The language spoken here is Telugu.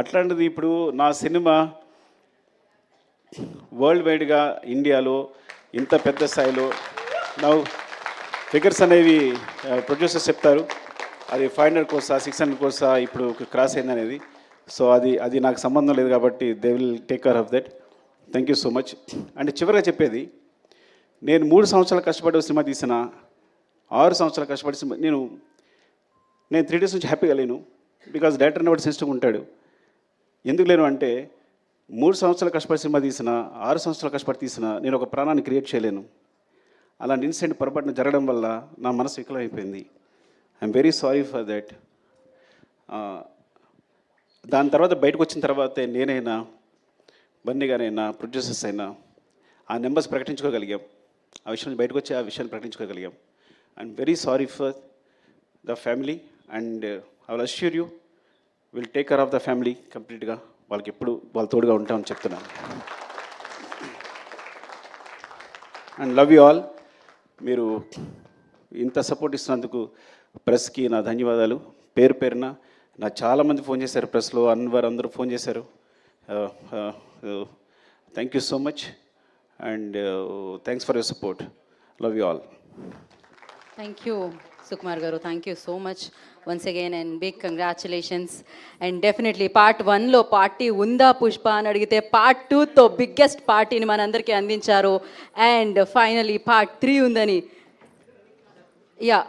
అట్లాంటిది ఇప్పుడు నా సినిమా వరల్డ్ వైడ్గా ఇండియాలో ఇంత పెద్ద స్థాయిలో నా ఫిగర్స్ అనేవి ప్రొడ్యూసర్స్ చెప్తారు. అది ఫైవ్ హండ్రెడ్ కోర్సా సిక్స్ హండ్రెడ్ కోర్సా ఇప్పుడు క్రాస్ అయింది అనేది. సో అది అది నాకు సంబంధం లేదు కాబట్టి they will take care of that. Thank you so much. And చివరిగా చెప్పేది నేను మూడు సంవత్సరాలు కష్టపడి సినిమా తీసిన ఆరు సంవత్సరాలు కష్టపడి సినిమా నేను నేను త్రీ డేస్ నుంచి హ్యాపీగా లేను. బికాజ్ డైరెక్టర్ అనేవాడు సిస్టమ్ ఉంటాడు. ఎందుకు లేను అంటే మూడు సంవత్సరాలు కష్టపడి సినిమా తీసిన ఆరు సంవత్సరాలు కష్టపడి తీసిన నేను ఒక ప్రాణాన్ని క్రియేట్ చేయలేను. అలాంటి ఇన్సిడెంట్ పొరపాటున జరగడం వల్ల నా మనసు వికలమైపోయింది. I'm very sorry for that. దాని తర్వాత బయటకు వచ్చిన తర్వాతే నేనైనా బన్నీ గారైనా ప్రొడ్యూసర్స్ అయినా ఆ నెంబర్స్ ప్రకటించుకోగలిగాం. ఆ విషయం బయటకు వచ్చి ఆ విషయాన్ని ప్రకటించుకోగలిగాం. I'm very sorry for the family and I will assure you will take care of the family కంప్లీట్గా వాళ్ళకి ఎప్పుడు వాళ్ళ తోడుగా ఉంటామని చెప్తున్నాను. అండ్ లవ్ యూ ఆల్ మీరు ఇంత సపోర్ట్ ఇస్తున్నందుకు ప్రెస్కి నా ధన్యవాదాలు. పేరు పేరున నా చాలామంది ఫోన్ చేశారు ప్రెస్లో. అన్వర్ అందరూ ఫోన్ చేశారు. Thank you so much and thanks for your support love you all thank you Sukumar garu thank you so much once again and big congratulations and definitely part వన్లో పార్టీ ఉందా పుష్ప అని అడిగితే పార్ట్ టూతో బిగ్గెస్ట్ పార్టీని మనందరికీ అందించారు. అండ్ ఫైనలీ పార్ట్ త్రీ ఉందని. యా